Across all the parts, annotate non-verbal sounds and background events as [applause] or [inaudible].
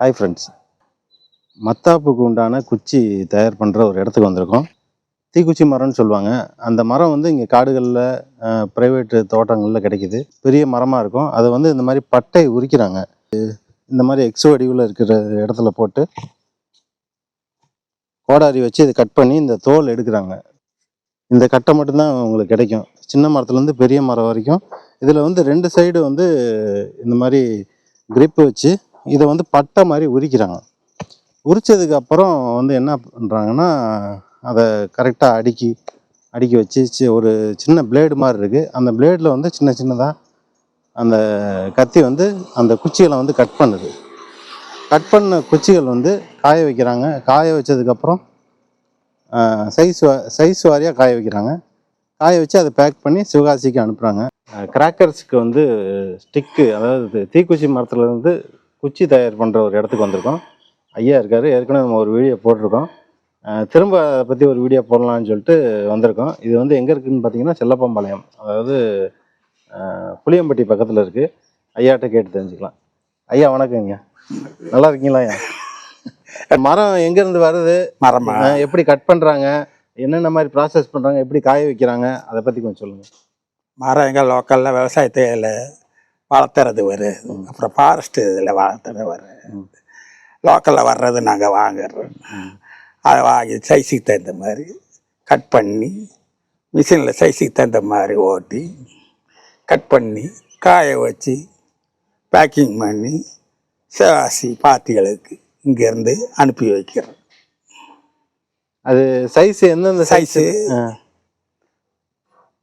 Hi friends மத்தாப்புக்கு உண்டான குச்சி தயார் பண்ணுற ஒரு இடத்துக்கு வந்திருக்கோம். தீக்குச்சி மரம்னு சொல்லுவாங்க. அந்த மரம் வந்து இங்கே காடுகளில் ப்ரைவேட்டு தோட்டங்களில் கிடைக்குது. பெரிய மரமாக இருக்கும். அதை வந்து இந்த மாதிரி பட்டை உரிக்கிறாங்க. இந்த மாதிரி எக்ஸோ அடிவில் இருக்கிற இடத்துல போட்டு கோடாரி வச்சு இதை கட் பண்ணி இந்த தோல் எடுக்கிறாங்க. இந்த கட்டை மட்டும்தான் உங்களுக்கு கிடைக்கும். சின்ன மரத்துலேருந்து பெரிய மரம் வரைக்கும். இதில் வந்து ரெண்டு சைடு வந்து இந்த மாதிரி கிரிப்பு வச்சு இதை வந்து பட்டை மாதிரி உரிக்கிறாங்க. உரித்ததுக்கு அப்புறம் வந்து என்ன பண்ணுறாங்கன்னா அதை கரெக்டாக அடுக்கி அடுக்கி வச்சு சி- ஒரு சின்ன பிளேடு மாதிரி இருக்குது அந்த பிளேடில் வந்து சின்ன சின்னதாக அந்த கத்தி வந்து அந்த குச்சிகளை வந்து கட் பண்ணுது. கட் பண்ண குச்சிகள் வந்து காய வைக்கிறாங்க. காய வச்சதுக்கப்புறம் சைஸ் சைஸ் வாரியாக காய வைக்கிறாங்க. காய வச்சு அதை பேக் பண்ணி சிவகாசிக்கு அனுப்புகிறாங்க கிராக்கர்ஸுக்கு வந்து ஸ்டிக்கு அதாவது தீக்குச்சி மரத்துலேருந்து குச்சி தயார் பண்ணுற ஒரு இடத்துக்கு வந்திருக்கோம். ஐயா இருக்கார். ஏற்கனவே நம்ம ஒரு வீடியோ போட்டிருக்கோம். திரும்ப அதை பற்றி ஒரு வீடியோ போடலாம்னு சொல்லிட்டு வந்திருக்கோம். இது வந்து எங்கே இருக்குதுன்னு பார்த்தீங்கன்னா செல்லப்பம்பாளையம். அதாவது புளியம்பட்டி பக்கத்தில் இருக்குது ஐயாட்ட கேட்டு தெரிஞ்சுக்கலாம். ஐயா வணக்கங்க நல்லா இருக்கீங்களா ஐயா? [laughs] மரம் எங்கேருந்து வருது? மரமா? எப்படி கட் பண்ணுறாங்க என்னென்ன மாதிரி ப்ராசஸ் பண்ணுறாங்க எப்படி காய வைக்கிறாங்க? அதை பற்றி கொஞ்சம் சொல்லுங்கள் மரம் எங்கள் லோக்கலில் விவசாயத்தில் வளர்த்துறது வரும் அப்புறம் ஃபாரஸ்ட் இதில் வளர்த்துறது வரும் லோக்கலில் வர்றது நாங்கள் வாங்குறோம் அதை வாங்கி சைஸுக்கு தகுந்த மாதிரி கட் பண்ணி மிஷினில் சைஸுக்கு தகுந்த மாதிரி ஓட்டி கட் பண்ணி காய வச்சு பேக்கிங் பண்ணி சிவாசி பார்ட்டிகளுக்கு இங்கேருந்து அனுப்பி வைக்கிறோம். அது சைஸ் எந்தெந்த சைஸு.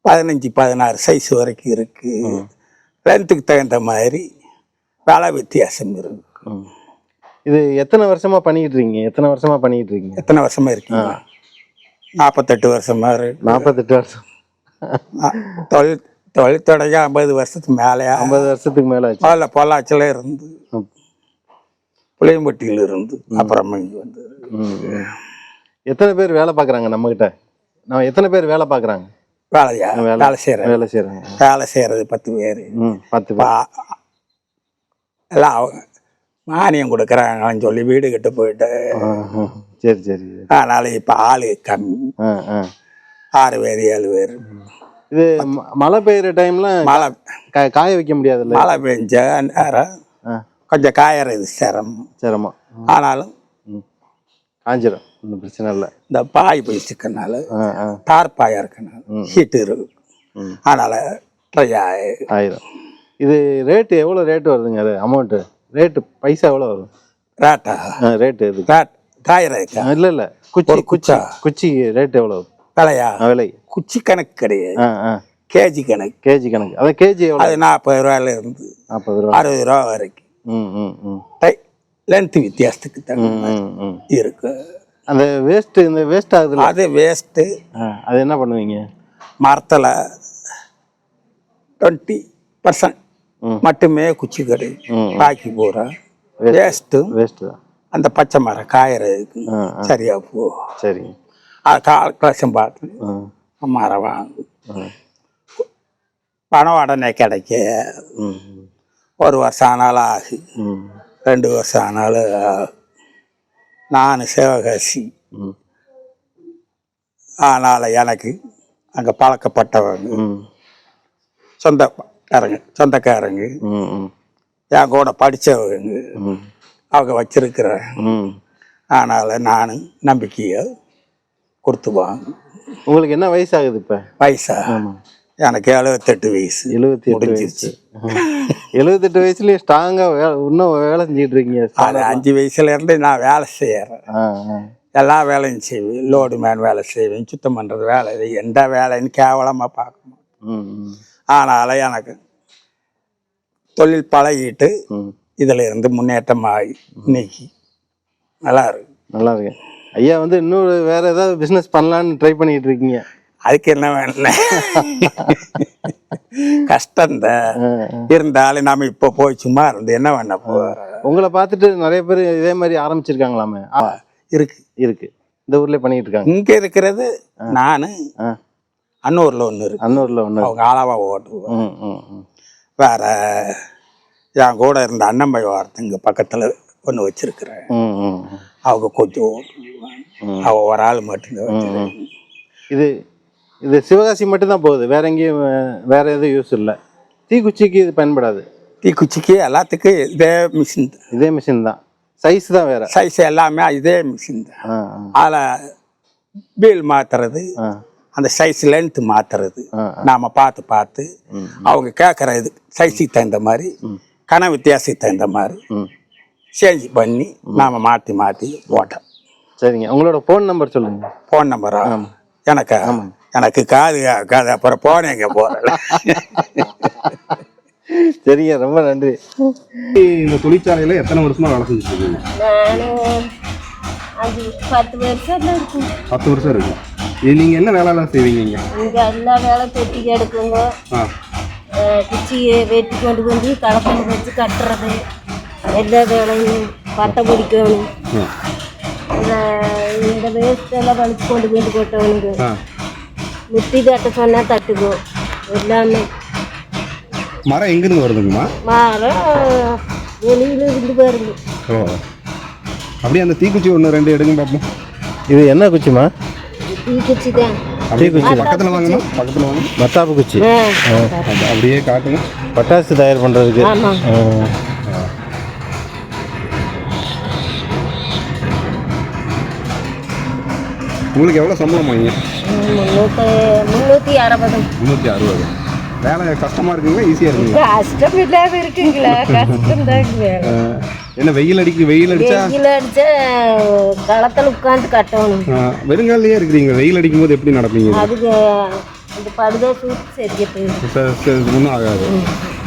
பதினஞ்சு பதினாறு சைஸ் வரைக்கும் இருக்கு. லென்த்துக்கு தகுந்த மாதிரி விலை வித்தியாசம் இருக்கு ம். இது எத்தனை வருஷமா பண்ணிக்கிட்டு இருக்கீங்க? எத்தனை வருஷமா பண்ணிக்கிட்டு இருக்கீங்க? எத்தனை வருஷமா இருக்கீங்க? நாற்பத்தெட்டு வருஷமா இருக்கு. நாற்பத்தெட்டு வருஷம். தொழில் தொழில் தொடங்கி ஐம்பது வருஷத்துக்கு மேலேயா ஐம்பது வருஷத்துக்கு மேல முதல்ல பொள்ளாச்சியில் இருந்து ம். புளியம்பட்டியில் இருந்து அப்புறமா இங்கே வந்து. எத்தனை பேர் வேலை பார்க்குறாங்க நம்மகிட்ட நான் எத்தனை பேர் வேலை பார்க்குறாங்க? வேலையா? வேலை. செய்கிறது வேலை செய்கிறாங்க வேலை செய்கிறது பத்து பேர். பத்து எல்லாம் மானியம் கொடுக்குறாங்கன்னு சொல்லி வீடு கட்டு போயிட்டு. சரி சரி அதனால இப்போ ஆள் கம்மி. ஆறு பேர் ஏழு பேர். இது மழை பெய்யுற டைம்ல மழை. காய வைக்க முடியாதுல்ல மழை பெஞ்ச நேரம் கொஞ்சம் காயறது சிரமம். சிரமம். ஆனாலும் ம். காஞ்சிரும். ஒன்றும் பிரச்சனை இல்லை. இந்த பாய் போயிச்சுக்கனால ஆ ஆ. தார் பாயா இருக்கனால ஹீட்டு இருக்கு. அதனால ட்ரை ஆயிரம். இது ரேட்டு எவ்வளோ ரேட்டு வருதுங்க அது அமௌண்ட்டு ரேட்டு பைசா எவ்வளோ வரும்? ரேட்டா ரேட்டு இது ரேட் காயறதுக்கா இல்லை இல்லை. குச்சி குச்சி குச்சா? குச்சி ரேட் எவ்வளோ விலையா? விலை. குச்சி கணக்கு கிடையாது. கேஜி கணக்கு. கேஜி கணக்கு. அதான் கேஜி அது நாற்பது ரூபாயில இருந்து நாற்பது ரூபா. அறுபது ரூபா வரைக்கும். ம் ம் ம். டை லென்த் வித்தியாசத்துக்கு தகுந்த இருக்கு. அந்த வேஸ்ட்டு இந்த வேஸ்ட் ஆகுதுல்ல? அது வேஸ்ட்டு அது என்ன பண்ணுவீங்க? மரத்தில் டுவெண்ட்டி பர்சன்ட். மட்டுமே குச்சி ம். பாக்கி பூரா வேஸ்ட்டும் வேஸ்ட்டு தான் அந்த பச்சை மரம் காயறதுக்கு சரியா போ. சரிங்க அது கால்குலேஷன் பார்த்து ஆ. மரம் வாங்கு. பணம் உடனே கிடைக்க. ஒரு வருஷம் ஆனாலும் ஆகு. ம். ரெண்டு வருஷம் ஆனாலும். நான் சிவகாசி. ம். ஆனால் எனக்கு அங்கே பழக்கப்பட்டவங்க. ம். சொந்தக்காரங்க சொந்தக்காரங்க. என் கூட படித்தவங்க ம். அவங்க வச்சிருக்கிறேன் ம். அதனால் நான் நம்பிக்கையை கொடுத்துவாங்க. உங்களுக்கு என்ன வயசு ஆகுது இப்போ? வயசா? எனக்கு எழுபத்தெட்டு வயசு. எழுபத்தி முடிஞ்சிருச்சு. எழுபத்தெட்டு வயசுலயும் ஸ்ட்ராங்கா வேலை இன்னும் வேலை செஞ்சுட்டு இருக்கீங்க. அது அஞ்சு வயசுல இருந்து நான் வேலை செய்யறேன். எல்லா வேலையும் செய்வேன். லோடு மேன் வேலை செய்வேன். சுத்தம் பண்ணுறது வேலை எந்த வேலைன்னு கேவலமாக பார்க்க மாட்டேன். ம் ம். அதனால் எனக்கு தொழில் பழகிட்டு இதில் இருந்து முன்னேற்றம் ஆகி இன்னைக்கு நல்லா இருக்கு. நல்லா இருக்கு. ஐயா வந்து இன்னொரு வேற ஏதாவது பிசினஸ் பண்ணலான்னு ட்ரை பண்ணிட்டு இருக்கீங்க. அதுக்கு என்ன வேணும் கஷ்டம்தான். இருந்தாலும் நாம இப்போ போய் சும்மா இருந்து என்ன பண்ண போகிறோம் உங்களை பார்த்துட்டு நிறைய பேர் இதே மாதிரி ஆரம்பிச்சிருக்காங்களாமே? இருக்கு. இருக்கு. இந்த ஊர்லயே பண்ணிட்டு இருக்காங்க. இங்கே இருக்கிறது நான் அன்னூரில் ஒன்று இருக்கு. அன்னூர்ல ஒன்று அவங்க அளவா ஓட்டுவோம் ம் ம் ம். வேற என் கூட இருந்த அண்ணம்பை வார்த்தை இங்கே பக்கத்தில் ஒன்று வச்சிருக்கிறேன். ம் ம் அவங்க கொஞ்சம். அவ ஒரு ஆள் மட்டும்தான். இது இது சிவகாசி மட்டும்தான் போகுது. வேற எங்கேயும் வேற எதுவும் யூஸ் இல்லை. தீக்குச்சிக்கு இது பயன்படாது. தீக்குச்சிக்கு எல்லாத்துக்கும் இதே மிஷின் இதே மிஷின் தான். சைஸ் தான் வேற. சைஸ் எல்லாமே இதே மிஷின் தான். அதில் வீல் மாத்துறது அந்த சைஸ் லென்த் மாத்துறது நாம பார்த்து பார்த்து. அவங்க கேட்குற இது சைஸுக்கு தகுந்த மாதிரி கன வித்தியாசத்துக்கு தகுந்த மாதிரி சேஞ்ச் பண்ணி நாம மாற்றி மாற்றி போட்டோம் சரிங்க. உங்களோட ஃபோன் நம்பர் சொல்லுங்க. ஃபோன் நம்பரா எனக்கு? எனக்கு காது காது அப்புறம் போன எங்க போறல சரிங்க ரொம்ப நன்றி. இந்த தொழிற்சாலையில எத்தனை வருஷமா வேலை செஞ்சுட்டு இருக்கீங்க நானும் அஞ்சு பத்து வருஷம் இருக்கும் பத்து வருஷம் இருக்கு. இது நீங்க என்ன வேலைலாம் செய்வீங்க இங்க? இங்கே எல்லா வேலை தொட்டி எடுக்குங்க ஆ. குச்சியை வெட்டி கொண்டு வந்து கலப்பணம் வச்சு கட்டுறது. எல்லா வேலையும் பட்டை பிடிக்கணும். இந்த இந்த வேஸ்ட் எல்லாம் வலிச்சு கொண்டு வந்து கொட்டணுங்க. ஆ. முட்டி தட்ட சொன்னால் தட்டுக்கும் எல்லாமே. மரம் எங்கிருந்து வருதுங்கம்மா? மரம் வெளியில இருந்து பாருங்க ஓ. அப்படியே அந்த தீக்குச்சி ஒன்று ரெண்டு எடுங்க பார்ப்போம் இது என்ன குச்சிமா தீ குச்சி தான். அப்படியே பக்கத்தில் வாங்கம்மா பக்கத்தில் வாங்க மத்தாப்பு குச்சி. அப்படியே காட்டுங்க. பட்டாசு தயார் பண்ணுறதுக்கு உங்களுக்கு எவ்வளோ சம்பளம் வாங்க முந்நூற்றி முந்நூற்றி அறுபது. முந்நூற்றி அறுபது. வேலை கஷ்டமாக இருக்குங்களா? ஈஸியாக இருக்குங்களா? கஷ்டம் இருக்குங்களா? என்ன வெயில் அடிக்கு வெயில் அடிச்சா? வெயில் அடிச்சா களத்தில் உட்காந்து கட்டணும். வெறுங்காலையே இருக்கிறீங்க. வெயில் அடிக்கும் போது எப்படி நடப்பீங்க? அதுக்கு இந்த படுதா சூட்டு ஒன்றும் ஆகாது.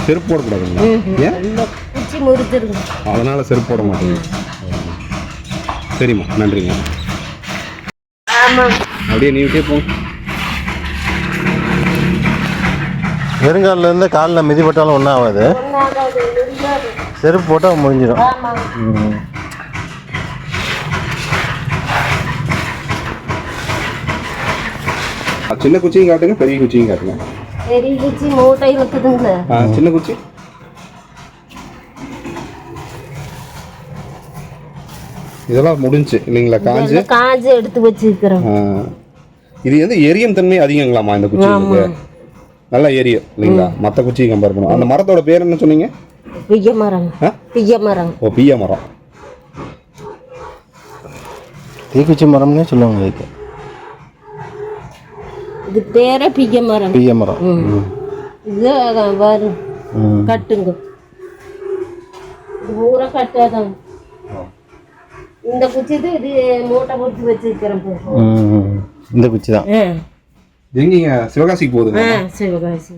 செருப்பு போடக்கூடாதுங்களா ஏன்? இந்த குச்சி முறிச்சிருங்க அதனால செருப்பு போட மாட்டீங்க. சரிம்மா நன்றிங்க. அப்படியே நீட்டே போங்க வெறுங்காலில் இருந்து காலில் மிதிப்பட்டாலும் ஒன்றும் ஆகாது. செருப்பு போட்டால் முடிஞ்சிடும் சின்ன குச்சியும் காட்டுங்க பெரிய குச்சியும் காட்டுங்க. பெரிய குச்சி மூட்டை இருக்குதுங்க சின்ன குச்சி? இதெல்லாம் முடிஞ்சு இல்லைங்களா காஞ்சு? காஞ்சு எடுத்து வச்சிருக்கிறோம். இது வந்து எரியும் தன்மை அதிகங்களாமா இந்த குச்சி நல்லா எரியும் இல்லைங்களா? மற்ற குச்சியை கம்பேர் பண்ணுவோம் அந்த மரத்தோட பேர் என்ன சொன்னீங்க? பிய்ய மரம்? பிய்ய மரம். ஓ பிய மரம். தீக்குச்சி மரம்னே சொல்லுவாங்க இதுக்கு. இது பேரே பிய்ய மரம். பிய மரம். இது அதான் வரும். கட்டுங்க. இது பூரா கட்டாதான். இந்த குச்சி இது இது மூட்டை பிடிச்சி வச்சிருக்கிறேன். இந்த குச்சி தான் எங்கீங்க? சிவகாசிக்கு போகுதுங்க ஆ சிவகாசி.